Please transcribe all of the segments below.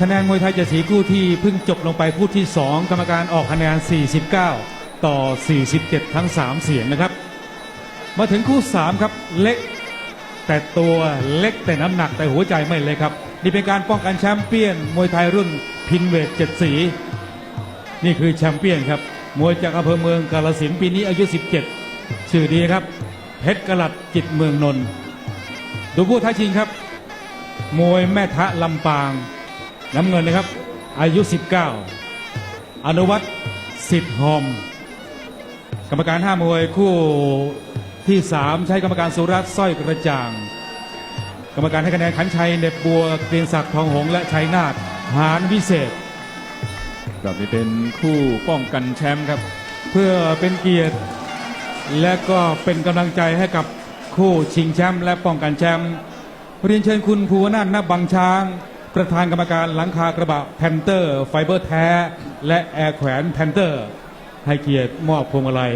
คะแนนมวยไทยเจะสีคู่ที่เพิ่งจบลงไปคู่ที่ 2 กรรมการออกคะแนน 49 ต่อ 47 ทั้ง 3 เสียงนะครับ มาถึงคู่ 3 ครับเล็ก แต่ตัวเล็กแต่น้ำหนักแต่หัวใจไม่เล็กครับ นี่เป็นการป้องกันแชมป์เปี้ยน มวยไทยรุ่นพินเวทเจ็ดสี นี่คือแชมป์เปี้ยนครับ มวยจากอำเภอเมืองกาลสินปีนี้อายุ 17 ชื่อดีครับเพชรกลัดจิตเมืองนนท์ดูผู้ท้าชิงครับ มวยแม่ทะลำปาง น้ำเงินนะครับ อายุ 19 อนุวัตสิทธิ์หอม กรรมการห้ามวยคู่ที่ 3 ใช้กรรมการสุรัตน์สร้อยกระจ่าง กรรมการให้คะแนนขันชัยเน็บบัวเกรียงศักดิ์ทองหงส์และชัยนาทหานวิเศษครับนี่เป็นคู่ป้องกันแชมป์ครับ เพื่อเป็นเกียรติ และก็เป็นกำลังใจให้กับคู่ชิงแชมป์และป้องกันแชมป์เรียนเชิญคุณภูวนาถนบังช้าง ประธานกรรมการหลังคากระบะแพนเตอร์ไฟเบอร์แท้ และแอร์แขวนแพนเตอร์ ให้เกียรติมอบพวงมาลัย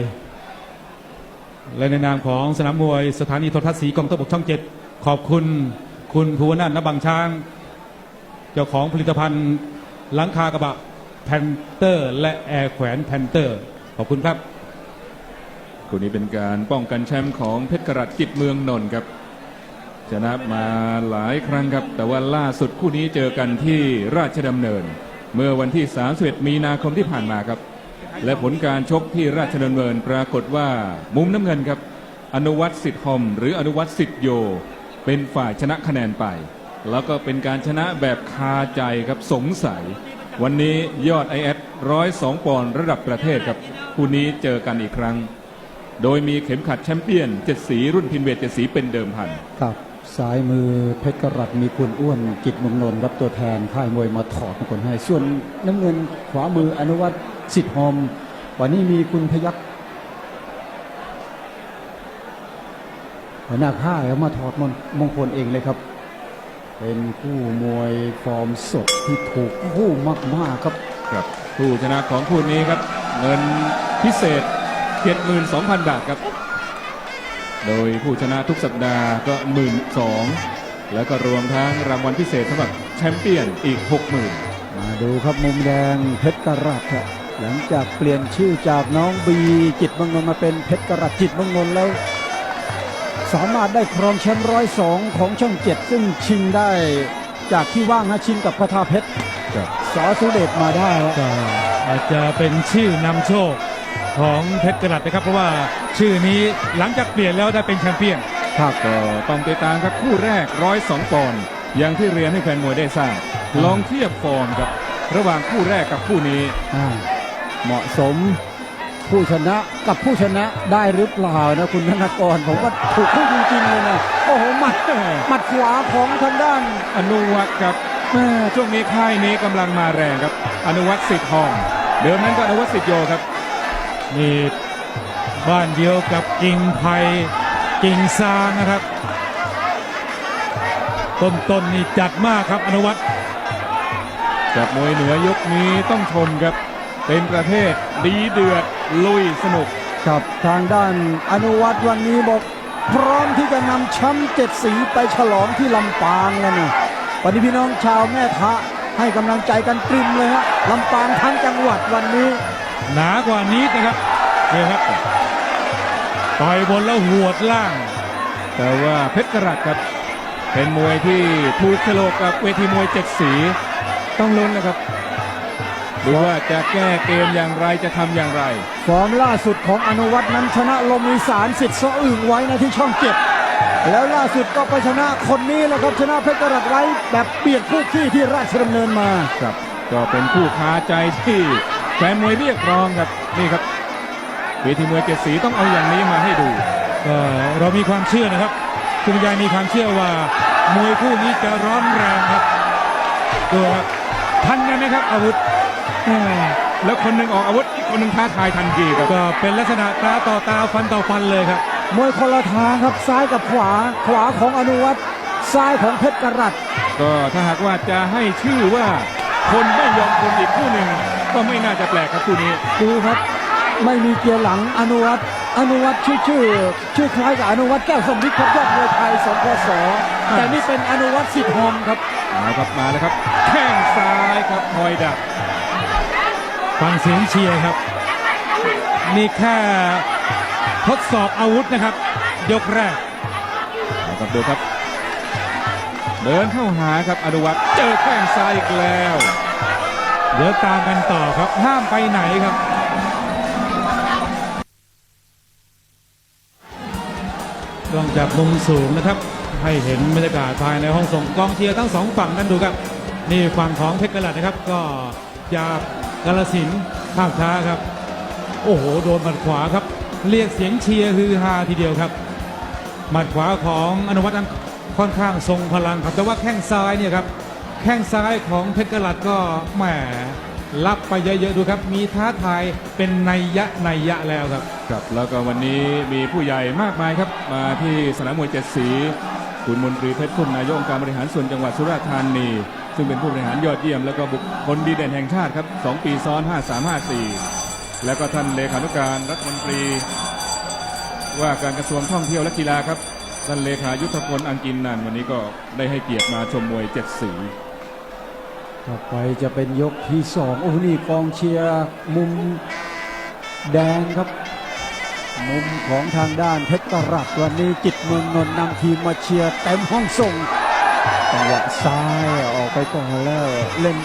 และในนามของสนามมวยสถานีโทรทัศน์สีกองทัพบกช่องเจ็ดขอบคุณคุณภูวนาถนบังช้าง เจ้าของผลิตภัณฑ์หลังคากระบะแพนเตอร์ และแอร์แขวนแพนเตอร์ ขอบคุณครับคู่นี้เป็นการป้องกันแชมป์ของเพชรกรัตจิตเมืองนนท์ครับ ชนะมาหลายครั้งครับ แต่ว่าล่าสุดคู่นี้เจอกันที่ราชดำเนิน เมื่อวันที่ 31 มีนาคมที่ผ่านมาครับ และผลการชกที่ราชดำเนินปรากฏว่ามุมน้ำเงินครับ อนุวัตสิทธิ์หอม หรืออนุวัตสิทธิ์โย เป็นฝ่ายชนะคะแนนไป แล้วก็เป็นการชนะแบบคาใจครับสงสัย วันนี้ยอดไอเอสร้อยสองปอนด์ระดับประเทศครับคู่นี้เจอกันอีกครั้ง โดยมีเข็มขัดแชมเปี้ยนเจ็ดสีรุ่นพินเวทเจ็ดสีเป็นเดิมพันครับ ซ้ายมือเพชรกรัตมีคุณอ้วนกิจเมงนนท์รับตัวแทนค่ายมวยมาถอดมงคลให้ ส่วนน้ำเงินขวามืออนุวัตสิทธิ์หอม วันนี้มีคุณพยักหัวหน้าค่ายเอามาถอดมงมงคลเองเลยครับ เป็นคู่มวยฟอร์มสดที่ถูกคู่มากๆครับครับผู้ชนะของคู่นี้ครับ เงินพิเศษ 72,000 บาทครับ โดยผู้ชนะทุกสัปดาห์ก็1 2ื่นแล้วก็รวมทั้งรางวัลพิเศษสำหรับแชมเปี้ยนอีก 60,000มาดูครับมุมแดงเพชรกรัตครับหลังจากเปลี่ยนชื่อจากน้องบีจิตเมงนนท์มาเป็นเพชรกรัตจิตเมงนนท์แล้ว สามารถได้ครองแชมป์ร้อยสองของช่องเจ็ดซึ่งชิงได้จากที่ว่างนะชิงกับพระธาเพชรครับสอสุเดชมาได้แล้วก็อาจจะเป็นชื่อนำโชค ของเพชรกระดัดนะครับ เพราะว่าชื่อนี้หลังจากเปลี่ยนแล้วได้เป็นแชมเปี้ยนครับก็ต้องติดตามครับคู่แรก102ปอนด์อย่างที่เรียนให้แฟนมวยได้ทราบลองเทียบฟอร์มครับระหว่างคู่แรกกับคู่นี้อ่าเหมาะสมผู้ชนะกับผู้ชนะได้หรือเปล่านะคุณธนกรผมว่าถูกคู่จริงๆเลยนะโอ้โหหมัดหมัดขวาของทางด้านอนุวัตครับแม่ช่วงนี้ค่ายนี้กำลังมาแรงครับ อนุวัตสิทธิ์ทอง เดิมนั้นก็อนุวัตสิทธิ์โยครับ นี่บ้านเดียวกับกิ่งไผ่กิ่งซางนะครับ ต้นๆนนี่จัดมากครับอนุวัตรจากมวยเหนือยกนี้ต้องชมครับเป็นประเภทดีเดือดลุยสนุกกับทางด้านอนุวัตรวันนี้บอกพร้อมที่จะนำแชมป์เจ็ดสีไปฉลองที่ลำปางแล้วนะวันนี้พี่น้องชาวแม่ทะให้กำลังใจกันตรึมเลยฮะลำปางทั้งจังหวัดวันนี้ หนากว่านี้นะครับนี่ครับต่อยบนแล้วหวดล่าง แต่ว่าเพชรกรัตครับเป็นมวยที่ถูกฉลกกับเวทีมวยเจ็ดสีต้องลุ้นนะครับดูว่าจะแก้เกมอย่างไรจะทำอย่างไร ฟอร์มล่าสุดของอนุวัตรนั้นชนะลมอีสานสิทธิ์สะอึ่งไว้นะที่ช่องเจ็ดแล้วล่าสุดก็ไปชนะคนนี้แหละครับชนะเพชรกรัตไว้แบบเปียกคู่ขี้ที่ราชดำเนินมาครับ ก็เป็นคู่ค้าใจที่ แฟนมวยเรียกร้องครับนี่ครับเวทีมวยเจ็ดสีต้องเอาอย่างนี้มาให้ดูก็เรามีความเชื่อนะครับ คุณยายมีความเชื่อว่ามวยคู่นี้จะร้อนแรงครับดูครับทันกันไหมครับอาวุธแล้วคนหนึ่งออกอาวุธอีกคนหนึ่งท้าทายทันทีครับก็เป็นลักษณะตาต่อตาฟันต่อฟันเลยครับมวยคนละทางครับซ้ายกับขวาขวาของอนุวัตรซ้ายของเพชรกรัตก็ถ้าหากว่าจะให้ชื่อว่าคนไม่ยอมคนอีกคู่หนึ่ง ก็ไม่น่าจะแปลกครับคู่นี้ ดูครับ ไม่มีเกียร์หลังอนุวัตรอนุวัตรชื่อชื่อชื่อคล้ายกับอนุวัตรแก้วสมฤทธิ์ครับยอดมวยไทยสกสแต่นี่เป็นอนุวัตรสิทธิ์หอมครับเอาครับมาแล้วครับแข้งซ้ายครับคอยดักฟังเสียงเชียร์ครับ นี่แค่ทดสอบอาวุธนะครับ ยกแรกเอาครับดูครับ เดินเข้าหาครับอนุวัตเจอแข้งซ้ายอีกแล้ว เดี๋ยวตามกันต่อครับห้ามไปไหนครับกล้องจากมุมสูงนะครับ ให้เห็นบรรยากาศภายในห้องส่งกองเชียร์ทั้งสองฝั่งนั้นดูครับ นี่ฝั่งของเพชรกระลัดนะครับ ก็จากกาลสินธุ์ภาพช้าครับ โอ้โห โดนหมัดขวาครับ เรียกเสียงเชียร์ฮือฮาทีเดียวครับ หมัดขวาของอนุวัฒน์นั้นค่อนข้างทรงพลังครับแต่ว่าแข้งซ้ายเนี่ยครับ แข้งซ้ายของเพชรกลัดก็แหมรับไปเยอะๆดูครับ มีท้าทายเป็นนัยยะนัยยะแล้วครับครับแล้วก็วันนี้มีผู้ใหญ่มากมายครับมาที่สนามมวยเจ็ดสีคุณมนตรีเพชรคุณนายกองค์การบริหารส่วนจังหวัดสุราษฎร์ธานี ซึ่งเป็นผู้บริหารยอดเยี่ยม แล้วก็บุคคลดีเด่นแห่งชาติครับ2ปีซ้อน 5354 แล้วก็ท่านเลขานุการรัฐมนตรี ว่าการกระทรวงท่องเที่ยวและกีฬาครับท่านเลขายุทธพลอังกินนันวันนี้ก็ได้ให้เกียรติมาชมมวยเจ็ดสี ต่อไปจะเป็นยกที่สองโอ้โหนี่กองเชียร์มุมแดงครับ มุมของทางด้านเพชรกรัตวันนี้จิตเมืองนนท์นำทีมมาเชียร์เต็มห้องส่งจังหวะซ้ายออกไปก่อนแล้วเล่น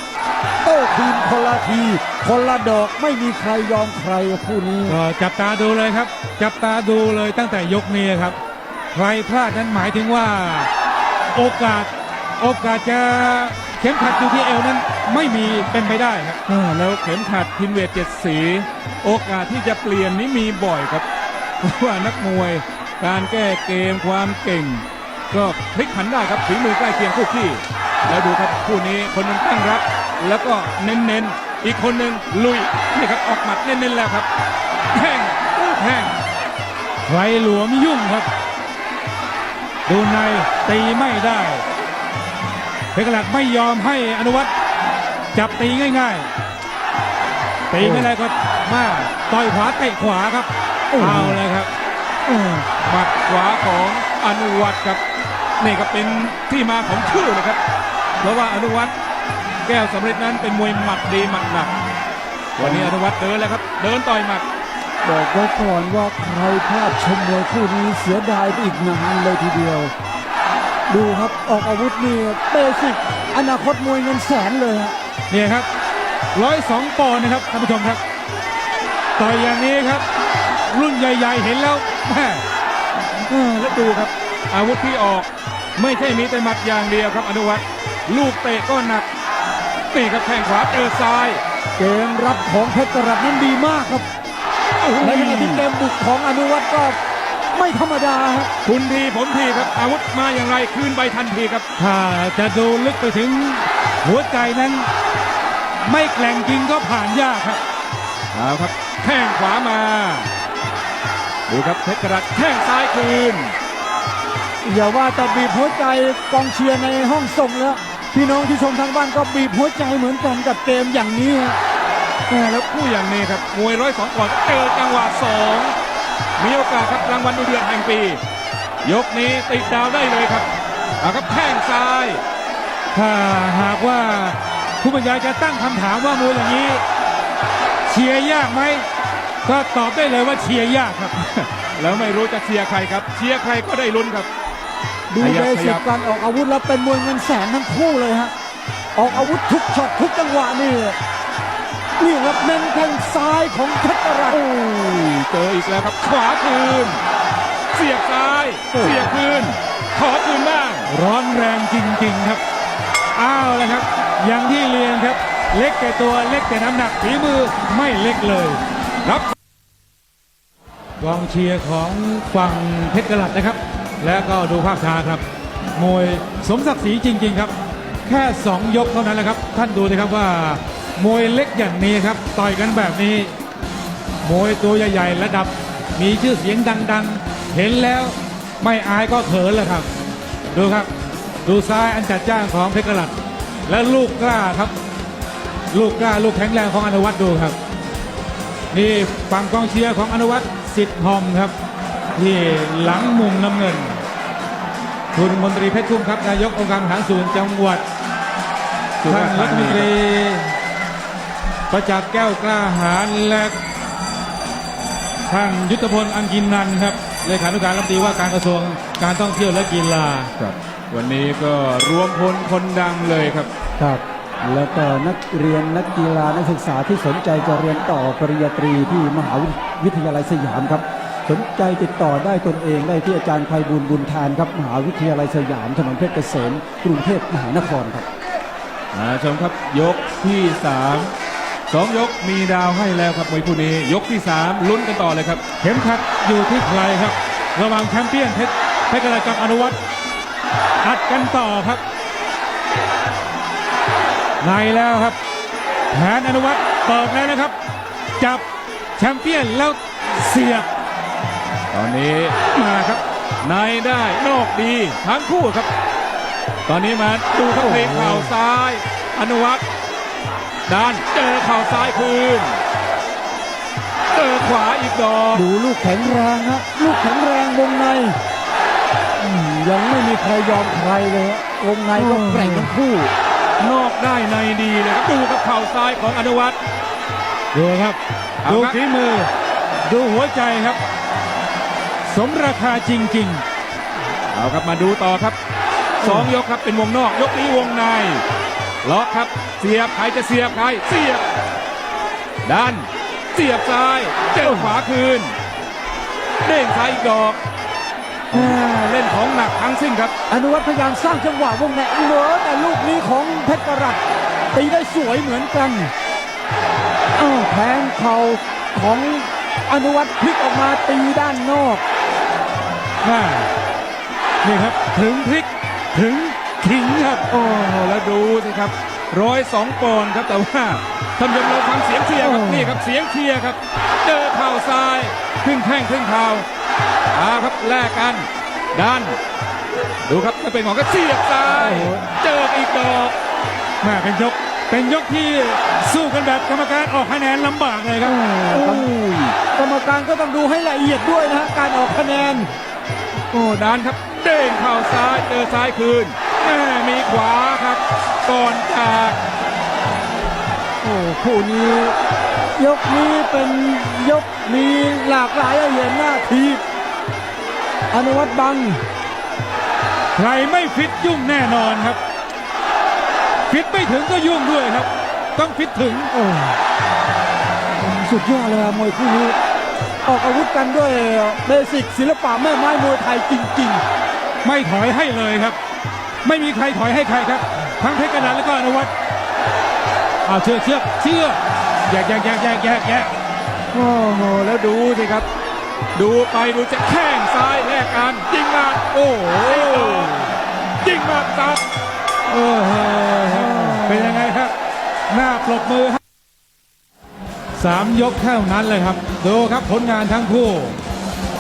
โต้คืนคนละทีคนละดอกไม่มีใครยอมใครคู่นี้ก็จับตาดูเลยครับ จับตาดูเลยตั้งแต่ยกนี้ครับ ใครพลาดนั้นหมายถึงว่า โอกาสโอกาสจะ เข็มขัดอยู่ที่เอวนั้นไม่มีเป็นไปได้ครับอ่าแล้วเข็มขัดพินเวทเจ็ดสี โอกาสที่จะเปลี่ยนนี้มีบ่อยครับเพราะว่านักมวยการแก้เกมความเก่ง ก็พลิกผันได้ครับฝีมือใกล้เคียงคู่ขี้แล้วดูครับคู่นี้คนหนึงตั้งรับ แล้วก็เน้นๆ อีกคนหนึ่งลุยนี่ครับออกหมัดเน้นๆแล้วครับแข้งแข้งใครหลวมยุ่งครับ ดูในตีไม่ได้ เพชรกลัดไม่ยอมให้อนุวัตจับตีง่ายๆตีไม่ได้ก็มาต่อยขวาเตะขวาครับเอาเลยครับหมัดขวาของอนุวัตครับนี่ก็เป็นที่มาของชื่อเลยครับ เพราะว่าอนุวัตแก้วสำเร็จนั้นเป็นมวยหมัดดีหมัดหนักวันนี้อนุวัตเดินแล้วครับ เดินต่อยหมัดบอกไว้ก่อนว่าใครพลาดชมมวยคู่นี้เสียดายไปอีกนานเลยทีเดียว ดูครับออกอาวุธนี่เบสิกอนาคตมวยเงินแสนเลยฮะเนี่ยครับร้อยสองปอนด์นะครับท่านผู้ชมครับ ต่อยอย่างนี้ครับ รุ่นใหญ่ๆเห็นแล้วแม่เออแล้วดูครับ อาวุธที่ออกไม่ใช่มีแต่หมัดอย่างเดียวครับ อนุวัตลูกเตะก็หนักนี่ครับแข้งขวาเจอซ้ายเกมรับของเพชรกรัตนั้นดีมากครับโอ้โหในขณะที่เกมบุกของอนุวัตก็ ไม่ธรรมดาฮะคุณทีผมทีครับ อาวุธมาอย่างไรคืนไปทันทีครับ ถ้าจะดูลึกไปถึงหัวใจนั้น ไม่แกล่งจริงก็ผ่านยากครับเอาครับแข้งขวามาดูครับเพชรกระดัดแข้งซ้ายคืน อย่าว่าแต่บีบหัวใจกองเชียร์ในห้องส่งแล้ว พี่น้องที่ชมทางบ้านก็บีบหัวใจเหมือนกันกับเกมอย่างนี้ฮะแม่แล้วคู่อย่างนี้ครับมวยร้อยสองก่อนเจอจังหวะสอง มีโอกาสครับรางวัลดูเดือดแห่งปี ยกนี้ติดดาวได้เลยครับเอาครับแข้งซ้าย ถ้าหากว่าผู้บรรยายจะตั้งคำถามว่ามวยอย่างนี้ เชียร์ยากไหมก็ตอบได้เลยว่าเชียร์ยากครับ แล้วไม่รู้จะเชียร์ใครครับ เชียร์ใครก็ได้ลุ้นครับ ดูขยัเบบขสิยักบการออกอาวุธแล้วเป็นมวยเงินแสนทั้งคู่เลยฮะ ออกอาวุธทุกช็อตทุกจังหวะนี่ นี่ครับเน้นแข้งซ้ายของเพชรรัตน์โอ้ยเจออีกแล้วครับ ขวาคืน เสียบซ้าย เสียบคืน ขอคืนบ้าง ร้อนแรงจริง ๆ ครับ อ้าวแล้วครับ อย่างที่เรียนครับ เล็กแต่ตัวเล็กแต่น้ำหนักฝีมือไม่เล็กเลยรับกองเชียร์ของฝั่งเพชรกลัดนะครับ และก็ดูภาพช้าครับ มวยสมศักดิ์ศรีจริง ๆ ครับ แค่ 2 ยกเท่านั้นแหละครับ ท่านดูนะครับว่า มวยเล็กอย่างนี้ครับ ต่อยกันแบบนี้ มวยตัวใหญ่ๆระดับ มีชื่อเสียงดัง ๆ เห็นแล้วไม่อายก็เขินเลยครับ ดูครับ ดูซ้ายอันจัดจ้านของเพชรกลัด และลูกกล้าครับ ลูกกล้าลูกแข็งแรงของอนุวัตดูครับ นี่ฝั่งกองเชียร์ของอนุวัตสิทธิ์หอมครับ ที่หลังมุมน้ำเงิน คุณมนตรีเพชรชุ่มครับนายกองค์การบริหารส่วนจังหวัดสุท่ารานษฎรัร์ฐธามนนีตรี ประจักษ์แก้วกล้าหาญและท่านยุทธพลอังกินนันท์ครับเลขานุการรัฐมนตรีว่าการกระทรวงการท่องเที่ยวและกีฬาครับวันนี้ก็รวมพลคนดังเลยครับครับ แล้วก็นักเรียนนักกีฬานักศึกษาที่สนใจจะเรียนต่อปริญญาตรีที่มหาวิทยาลัยสยามครับ สนใจติดต่อได้ตนเองได้ที่อาจารย์ไพบูลย์บุญทานครับมหาวิทยาลัยสยามถนนเพชรเกษมกรุงเทพมหานครครับมาชมครับยกที่สาม สองยกมีดาวให้แล้วครับมวยคู่นี้ ยกที่สามลุ้นกันต่อเลยครับ เข็มขัดอยู่ที่ใครครับ ระหว่างแชมเปี้ยนเพชรเพชรกระกับอนุวัตรอัดกันต่อครับ ในแล้วครับแผนอนุวัตรเปิดแล้วนะครับ จับแชมเปี้ยนแล้วเสียบ ตอนนี้มาครับ ในได้นอกดีทั้งคู่ครับ ตอนนี้มาดูครับเพลงเข่าซ้าย อนุวัตร ด้านเจอเข่าซ้ายคืน เจอขวาอีกดอกดูลูกแข็งแรงฮะลูกแข็งแรงวงในอืมยังไม่มีใครยอมใครเลยฮะวงในก็แกร่งทั้งคู่ นอกได้ในดีเลยครับดูครับเข่าซ้ายของอนุวัตร ดูครับ เอาดูครับ ฝีมือ ดูหัวใจครับ สมราคาจริงเอาครับมาดูต่อครับสองยกครับเป็นวงนอก ยกนี้วงใน ล็อกครับ เสียบใครจะเสียบใคร เสียบดันเสียบซ้าย เจอขวาคืน เด้งซ้ายอีกดอกแม่เล่นของหนักทั้งสิ้นครับ อนุวัฒน์พยายามสร้างจังหวะวงในเหลือแต่ลูกนี้ของเพชรกรัตตีได้สวยเหมือนกันอ้าวแทงเข่าของอนุวัฒน์พลิกออกมาตีด้านนอกๆน่านี่ครับถึงพลิกถึง ขิงครับ โอ้โหแล้วดูสิครับร้อยสองปอนด์ครับแต่ว่าท่านผู้ชมเราฟังเสียงเชียร์ครับโอ้นี่ครับเสียงเชียร์ครับ เจอเข่าซ้ายครึ่งแข้งครึ่งเข่าอาครับแลกกันดันดูครับถ้าเป็นของก็เสียบซ้ายเจออีกดอกแม่เป็นยกเป็นยกที่สู้กันแบบกรรมการออกคะแนนลำบากเลยครับกรรมกรรมการก็ต้องดูให้ละเอียดด้วยนะฮะการออกคะแนนโอ้ดันครับเด้งเข่าซ้ายเจอซ้ายคืนแม่มีขวาครับก่อนจากโอ้คู่นี้ ยกนี้เป็นยกมีหลากหลายให้เห็นหน้าทีบอนุวัฒน์บัง ใครไม่ฟิตยุ่งแน่นอนครับ ฟิตไม่ถึงก็ยุ่งด้วยครับ ต้องฟิตถึงโอ้สุดยอดเลยอะมวยคู่นี้ ออกอาวุธกันด้วยเบสิกศิลปะแม่ไม้มวยไทยจริงไม่ถอยให้เลยครับ ไม่มีใครถอยให้ใครครับ ทั้งเพชรกระดานแล้วก็อนุวัฒน์เอาเชือกเชือกเชือกแยกแยกแยกแยกแยกแยกโอ้โหแล้วดูสิครับ ดูไปดูจะแข้งซ้ายแลกกันยิงมาโอ้โหยิงมาซัดเออเป็นยังไงครับ หน้าปรบมือครับสามยกเท่านั้นเลยครับ ดูครับผลงานทั้งคู่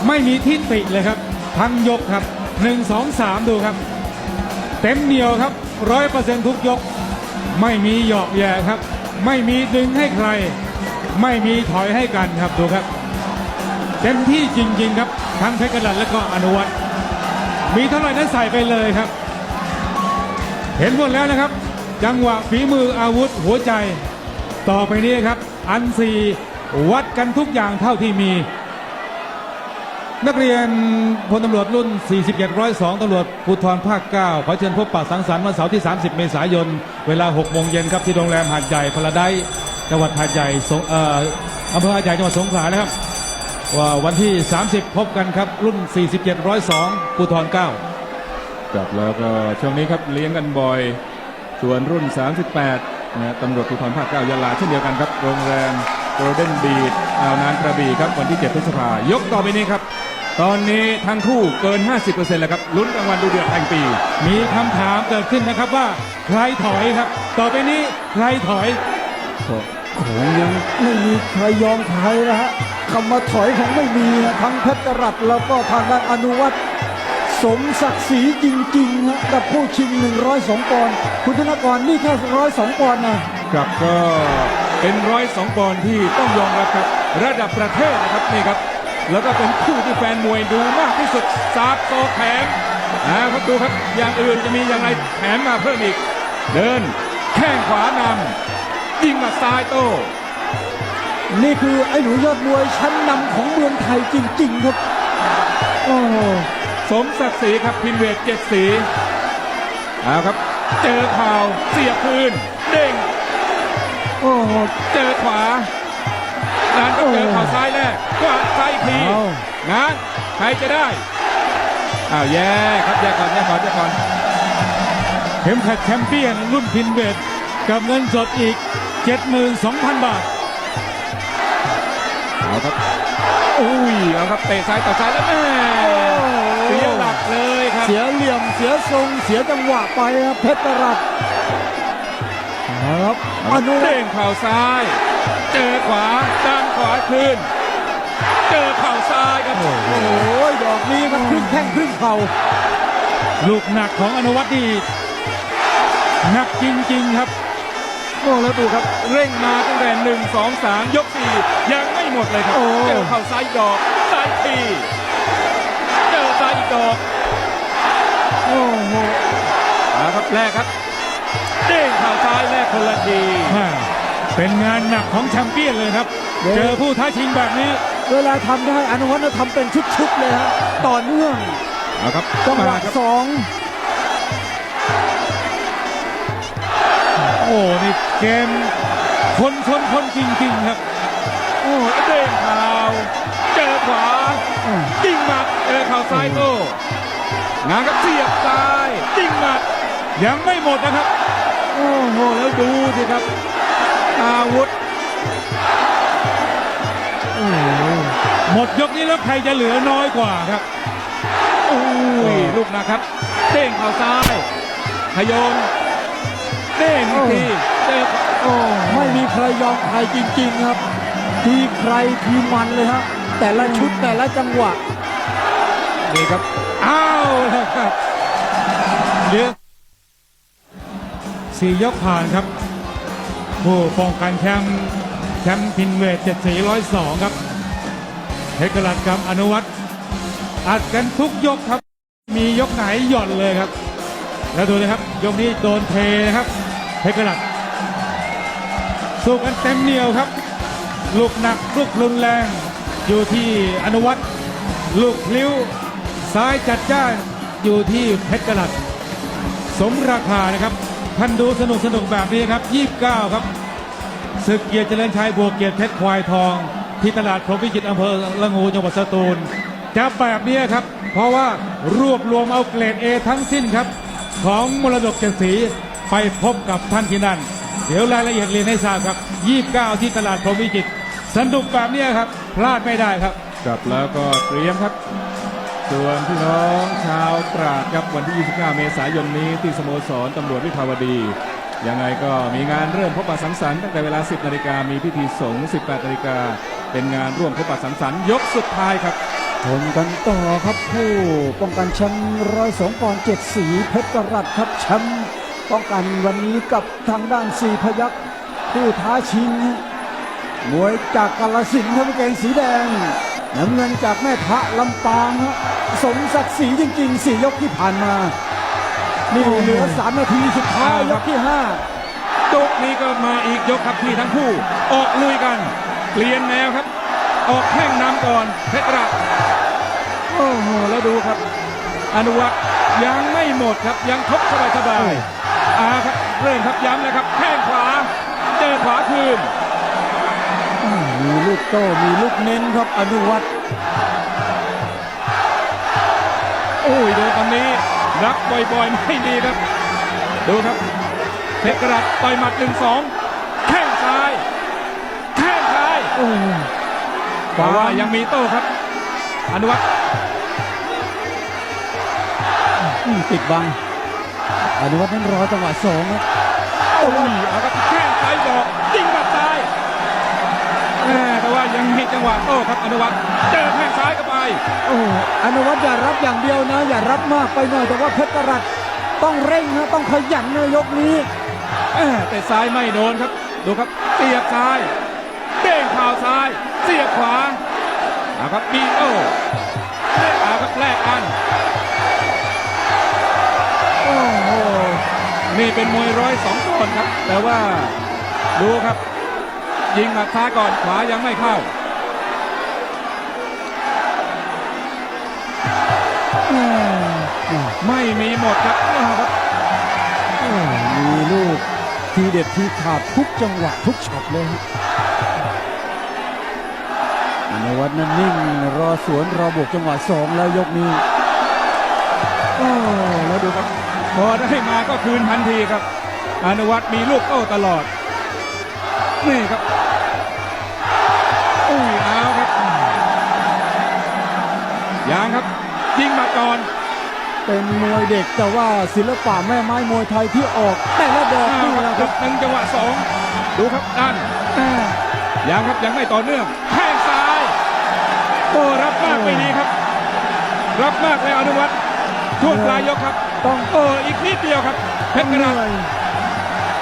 ไม่มีที่ติเลยครับ ทั้งยกครับหนึ่งสองสามดูครับ เต็มเหนียวครับร้อยเปอร์เซ็นทุกยก ไม่มีหยอกแย่ครับ ไม่มีดึงให้ใคร ไม่มีถอยให้กันครับดูครับ เต็มที่จริง ๆ ครับ ทั้งเพชรกระดันและก็อนุวัตมีเท่าไหร่นั้นใส่ไปเลยครับ เห็นหมดแล้วนะครับ จังหวะฝีมืออาวุธหัวใจ ต่อไปนี้ครับ อันซีวัดกันทุกอย่างเท่าที่มี นักเรียนพลตำรวจรุ่น 4702ตำรวจภูธรภาค 9 ขอเชิญพบปะสังสรรค์วันเสาร์ที่ 30 เมษายน เวลา 6 โมงเย็นครับ ที่โรงแรมหาดใหญ่พลาไดจังหวัดหาดใหญ่สงเอ่ออำเภอหาดใหญ่จังหวัดสงขลานะครับว่าวันที่ 30 พบกันครับ รุ่น 4702ภูธร 9 ครับแล้วก็ช่วงนี้ครับเลี้ยงกันบ่อย ส่วนรุ่น 38นะตำรวจภูธรภาค 9 ยะลาเช่นเดียวกันครับโรงแรมโกลเด้นบีดอ่าวนางกระบี่ครับ วันที่ 7 พฤษภายกต่อไปนี้ครับ ตอนนี้ทั้งคู่เกิน 50%แล้วครับลุ้นรางวัลดูเดือดแห่งปี มีคำถามเกิดขึ้นนะครับว่าใครถอยครับ ต่อไปนี้ใครถอยๆก็คงยังไม่มีใครยอมใครนะฮะคำว่าถอยของไม่มีนะทั้งเพชรกรัตแล้วก็ทางด้านอนุวัฒน์สมศักดิ์ศรีจริงๆนะกับผู้ชิง 102 ปอนด์คุณธนกรนี่แค่ 102 ปอนด์นะครับก็เป็นร้อยสองปอนด์ที่ต้องยอมรับครับ ระดับประเทศนะครับนี่ครับ แล้วก็เป็นคู่ที่แฟนมวยดูมากที่สุดซาบโซแขนนะครับดูครับอย่างอื่นจะมีอย่างไรแถมมาเพิ่มอีก เดินแข้งขวานำยิงหมัดซ้ายโต้นี่คือไอ้หนูยอดมวยชั้นนำของเมืองไทยจริง ๆ ครับ โอ้โหสมศักดิ์ศรีครับพินเวทเจ็ดสีเอาครับ เจอเข่าวเสียบคืน เด้งโอ้โหเจอขวา ง้านก็เจอเข่าซ้ายแรกขวาซ้ายอีกทีเอาง้านใครจะได้อ้าวแย่ครับแย่ก่อนแย่ก่อนแย่ก่อนเข็มขัดแชมเปี้ยนรุ่นพินเวทกับเงินสดอีก 72,000 บาทเอาครับอุ้ยเอาครับเตะซ้ายต่อซ้ายแล้วแม่เสียหลักเลยครับ เสียเหลี่ยมเสียทรงเสียจังหวะไปครับเพชรกรัต ครับอนุรัเด้กงษ์เข่าซ้าย เจอขวาด้านขวาคืนเจอเข่าซ้ายครับ โอ้ยดอกนี้ครับครึ่งแข้งครึ่งเข่าลูกหนักของอนุวัตนี่หนักจริง ๆ ครับโอ้แล้วดูครับ เร่งมาตั้งแต่หนึ่งสองสามยกสี่ยังไม่หมดเลยครับโอ้เจอเข่าซ้ายดอกซ้ายทีเจอซ้ายอีกดอก โอ้โหเอาครับแรกครับ เด้งเข่าซ้ายแรกคนละทีอ่าเป็นงานหนักของแชมเปี้ยนเลยครับ เจอผู้ท้าชิงแบบนี้ เวลาทำได้อนุวัฒน์ทำเป็นชุดๆเลยฮะต่อเนื่องเอาครับจังหวะมาครับสองโอ้นี่เกมคนชนคนจริงๆครับ โอ้เด้งเข่าเจอขวาอืมจิ้งหมัดเจอเข่าซ้ายโต้งานครับเสียบซ้ายจิ้งหมัดยังไม่หมดนะครับ โอ้โหแล้วดูสิครับ อาวุธหมดยกนี้แล้วใครจะเหลือน้อยกว่าครับอุ้ยลูกนะครับเด้งเข่าซ้ายพยนเด้งอีกทีเจอโอ้ไม่มีใครยอมใครจริง ๆครับ ทีใครทีมันเลยฮะแต่ละชุดแต่ละจังหวะนี่ครับ อ้าวแล้วครับเหลือ สี่ยกผ่านครับ ผู้ป้องกันแชมป์แชมป์พินเวทเจ็ดสีร้อยสองครับเพชรกลัดกับอนุวัตอัดกันทุกยกครับ มียกไหนหย่อนเลยครับ แล้วดูนะครับ ยกนี้โดนเทนะครับเพชรกลัดสู้กันเต็มเหนียวครับ ลูกหนักลูกรุนแรง อยู่ที่อนุวัตลูกพลิ้วซ้ายจัดจ้านอยู่ที่เพชรกลัด สมราคานะครับ ท่านดูสนุกสนุกแบบนี้ครับ 29 ครับศึกเกียรติเจริญชัยบวกเกียรติเพชรควายทอง ที่ตลาดพรหมวิจิตอำเภอละงูจังหวัดสตูลจะแบบนี้ครับ เพราะว่ารวบรวมเอาเกรด A ทั้งสิ้นครับ ของมรดกเจ็ดสีไปพบกับท่านที่นั่น เดี๋ยวรายละเอียดเรียนให้ทราบครับ 29 ที่ตลาดพรหมวิจิตสนุกแบบนี้ครับ พลาดไม่ได้ครับ กลับแล้วก็เตรียมครับ ส่วนพี่น้องชาวตราดครับวันที่ 29 เมษายนนี้ที่สโมสรตำรวจวิภาวดี ยังไงก็มีงานเริ่มพบปะสังสรรค์ตั้งแต่เวลา 10 นาฬิกามีพิธีสงฆ์ 18 นาฬิกาเป็นงานร่วมพบปะสังสรรค์ยกสุดท้ายครับชมกันต่อครับผู้ป้องกันแชมป์ร้อยสองปอนด์เจ็ดสีเพชรกรัตครับแชมป์ป้องกันวันนี้กับทางด้านสี่พยักผู้ท้าชิงมวยจากกาลสินธุ์ครับเกงสีแดง น้ำเงินจากแม่ทะลำปางฮะสมศักดิ์ศรีจริงๆสี่ยกที่ผ่านมา นี่เหลือสามนาทีสุดท้ายยกที่ห้ายกนี้ก็มาอีกยกครับที่ทั้งคู่ ออกลุยกัน เปลี่ยนแนวครับ ออกแข้งนำก่อนเพชรรัตน์โอ้โหแล้วดูครับ อนุวัตยังไม่หมดครับยังทบสบายสบายๆอาครับเริ่มครับย้ำแล้วครับแข้งขวาเจอขวาคืน มีลูกโต้มีลูกเน้นครับอนุวัตรโอ้ยดูตอนนี้รับบ่อยๆ ไม่ดีครับ ดูครับเพชรรัตน์ต่อยหมัดหนึ่งสองแข้งซ้ายแข้งซ้ายโอ้ยแต่ว่ายังมีโต้ครับ อนุวัตรอืมติดบังอนุวัฒน์นั้นรอจังหวะสองครับโอ้ยเอาครับแข้งซ้ายดอกยิงหมัดซ้ายแม่แต่ว่ายั งมีจังหวะโต้ครับอนุวัตรเจอแข้งซ้ายเข้าไปโอ้อนุวัฒน์อย่ารับอย่างเดียวนะ อย่ารับมากไปหน่อยแต่ว่าเพชรกรัตต้องเร่งนะต้องขยันนะยกนี้แม่แต่ซ้ายไม่โดนครับ ดูครับเสียบซ้ายเด้งข่าวซ้าย เสียบขวาเอาครับบีโอเอาครับแลกอันโอ้โหนี่เป็นมวยร้อยสองปอนด์ครับ แต่ว่าดูครับ ยิงหมัดซ้ายก่อนขวายังไม่เข้า ไม่มีหมดครับนี่ครับโอ้มีลูกทีเด็ดทีขาดทุกจังหวะทุกช็อตเลยฮะอนุวัฒน์นั้นนิ่งรอสวนรอบวกจังหวะสองแล้วยกนี้โอ้แล้วดูครับพอได้มาก็คืนทันทีครับอนุวัตมีลูกโต้ตลอด นี่ครับ ยิงมาก่อนเป็นมวยเด็กแต่ว่าศิลปะแม่ไม้มวยไทยที่ออกแต่ละดอกอ้าวนี่คแหรัละบครับหนึ่งจังหวะสองดูครับด้านยังครับยังไม่ต่อเนื่องแข้งซ้ายโอ้รับมากไปดีครับ รับมากเลยอนุวัตช่วงปลายยกครับต้องเอออีกนิดเดียวครับเพชรกเหระนื่ดาอย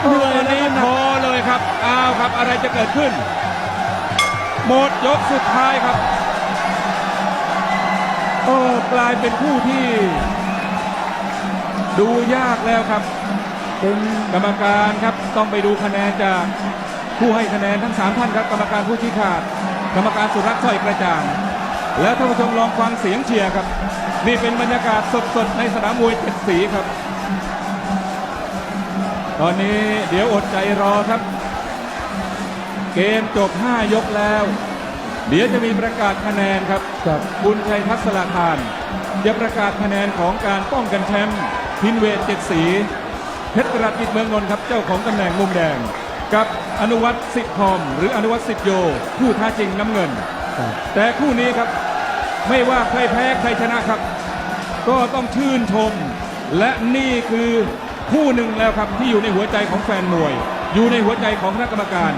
เมื่อนี้พอเลยครับอ้าวครับอะไรจะเกิดขึ้นหมดยกสุดท้ายครับ โอ้กลายเป็นคู่ที่ ดูยากแล้วครับเป็นกรรมการครับต้องไปดูคะแนนจากผู้ให้คะแนนทั้ง 3 ท่านครับกรรมการผู้ชี้ขาด กรรมการสุรักษ์สร้อยกระจ่าง แล้วท่านผู้ชมลองฟังเสียงเชียร์ครับ นี่เป็นบรรยากาศสดๆในสนามมวยเจ็ดสีครับ ตอนนี้เดี๋ยวอดใจรอครับ เกมจบ 5 ยกแล้ว เดี๋ยวจะมีประกาศคะแนนครับกับบุญชัยทัศลาทานจะประกาศคะแนนของการป้องกันแชมป์พินเวทเจ็ดสีเพชรกระจิตเมืองนนท์ครับเจ้าของตำแหน่งมุมแดง กับอนุวัตสิทธิ์ทอม หรืออนุวัตสิทธิ์โยผู้ท้าชิงน้ำเงินกับแต่คู่นี้ครับไม่ว่าใครแพ้ใครชนะครับ ก็ต้องชื่นชม และนี่คือคู่หนึ่งแล้วครับที่อยู่ในหัวใจของแฟนมวย อยู่ในหัวใจของคณะกรรมการ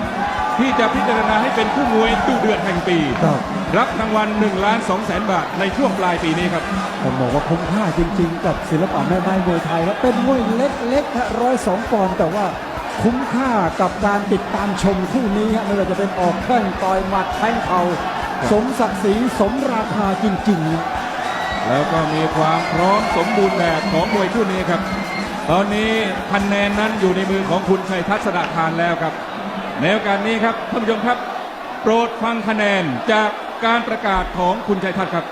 ที่จะพิจารณาให้เป็นคู่มวยดูเดือดแห่งปีกับรับรางวัล1ล้าน2แสนบาทในช่วงปลายปีนี้ครับผมบอกว่าคุ้มค่าจริงๆ กับศิลปะแม่ไม้มวยไทยแล้วเป็นมวยเล็กๆร้อยสองปอนด์แต่ว่าคุ้มค่ากับการติดตามชมคู่นี้ฮะไม่ว่าจะเป็นออกแข้งต่อยหมัดแทงเข่าสมศักดิ์ศรีสมราคาจริงๆนะแล้วก็มีความพร้อมสมบูรณ์แบบของมวยคู่นี้ครับ ตอนนี้คะแนนนั้นอยู่ในมือของคุณชัยทัศดาคารแล้วครับ ในโอกาสนี้ครับท่านผู้ชมครับ โปรดฟังคะแนนจากการประกาศของคุณชัยทัศน์ครับ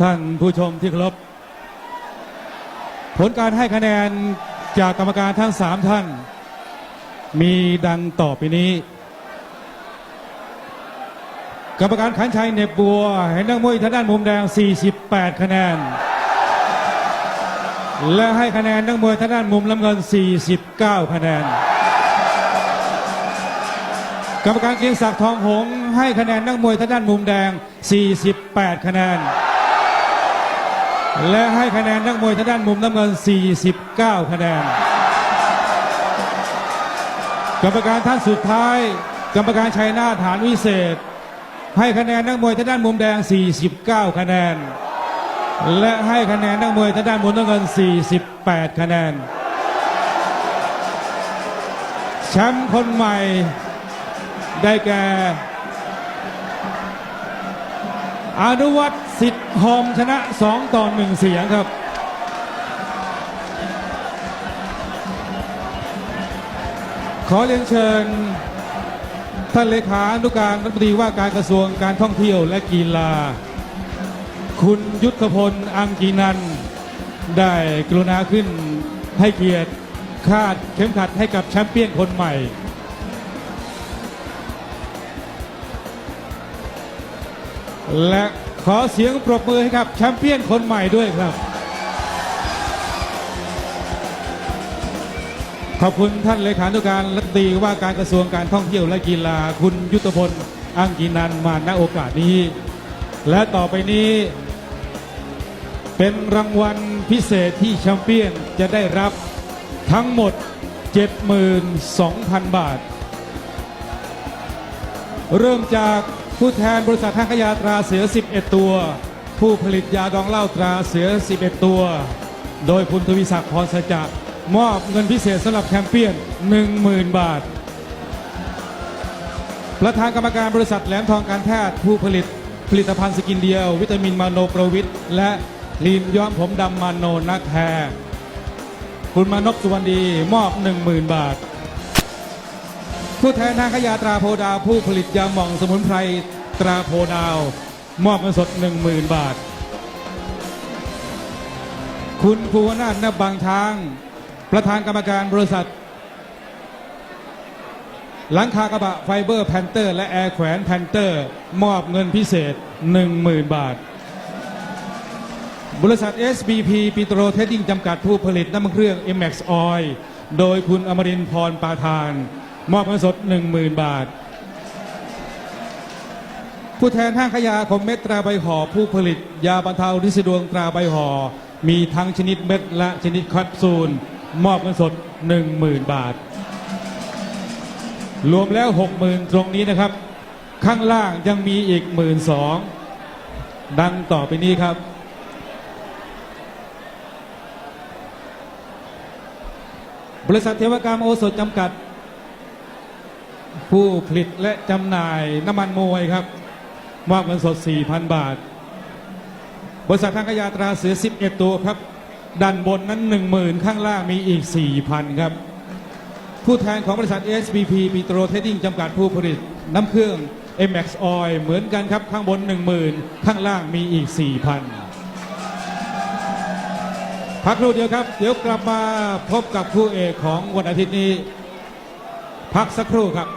ท่านผู้ชมที่เคารพผลการให้คะแนนจากกรรมการทั้งสามท่าน มีดังต่อไปนี้ กรรมการขันชัยเนบบัวให้นักมวยทางด้านมุมแดง 48 คะแนน และให้คะแนนนักมวยทางด้านมุมน้ำเงิน 49 คะแนน กรรมการเกียงศักดิ์ทองหงส์ให้คะแนนนักมวยทางด้านมุมแดง 48 คะแนน และให้คะแนนนักมวยทางด้านมุมน้ำเงิน 49 คะแนน กรรมการท่านสุดท้าย กรรมการชัยนาฐานวิเศษ ให้คะแนนนักมวยทางด้านมุมแดง 49 คะแนน และให้คะแนนนักมวยทางด้านมุมน้ำเงิน 48 คะแนน แชมป์คนใหม่ได้แก่อนุวัตสิทธิ์หอมชนะสองต่อหนึ่งเสียงครับ ขอเรียนเชิญ ท่านเลขานุการรัฐมนตรีว่าการกระทรวงการท่องเที่ยวและกีฬา คุณยุทธพลอังกีนัน ได้กรุณาขึ้นให้เกียรติคาดเข็มขัดให้กับแชมป์เปี้ยนคนใหม่และขอเสียงปรบมือให้กับแชมป์เปี้ยนคนใหม่ด้วยครับ ขอบคุณท่านเลขานุการรัฐตีว่าการกระทรวงการท่องเที่ยวและกีฬาคุณยุทธพลอังกีนันมาณโอกาสนี้ และต่อไปนี้ เป็นรางวัลพิเศษที่แชมเปี้ยนจะได้รับทั้งหมด 72,000 บาท เริ่มจากผู้แทนบริษัททางขยาตราเสือ 11 ตัว ผู้ผลิตยาดองเหล้าตราเสือ 11 ตัว โดยคุณทวีศักดิ์พรสจจะมอบเงินพิเศษสำหรับแชมเปี้ยน 10,000 บาท ประธานกรรมการบริษัทแหลมทองการแพทย์ผู้ผลิตผลิตภัณฑ์สกินเดียว วิตามินมาโนโปรวิตและ ครีมย้อมผมดำมาโนนักแฮคุณมานพสุวรรณดีมอบ 10,000 บาท ผู้แทนทางขยาตราโพดาวผู้ผลิตยาหม่องสมุนไพรตราโพดาว มอบเงินสด 10,000 บาท คุณภูวนาถนบบางช้าง ประธานกรรมการบริษัท หลังคากระบะไฟเบอร์แพนเตอร์ และแอร์แขวนแพนเตอร์ มอบเงินพิเศษ 10,000 บาท บริษัท SBP ปิโตรเทดดิ้งจำกัดผู้ผลิตน้ำมันเครื่อง MX Oil โดยคุณอมรินทร์พรปาทาน มอบเงินสด 10,000 บาท ผู้แทนห้างขยาคมเม็ดตราใบห่อผู้ผลิต ยาบรรเทาริดวงตราใบห่อมีทั้งชนิดเม็ดและชนิดแคปซูล มอบเงินสด 10,000 บาท รวมแล้ว 60,000 ตรงนี้นะครับ ข้างล่างยังมีอีก 12,000 ดังต่อไปนี้ครับ บริษัทเทวกรรมโอสถจำกัด ผู้ผลิตและจำหน่ายน้ำมันมวยครับมอบเงินสด 4,000 บาท บริษัททางขยาตราเสือ 11 ตัวครับ ด้านบนนั้น 10,000 ข้างล่างมีอีก 4,000 ครับ ผู้แทนของบริษัท SBP ปิโตรเทดดิ้งจำกัดผู้ผลิตน้ำเครื่อง MX Oil เหมือนกันครับ ข้างบน 10,000 ข้างล่างมีอีก 4,000 พักครู่เดียวครับ เดี๋ยวกลับมาพบกับคู่เอกของวันอาทิตย์นี้ พักสักครู่ครับ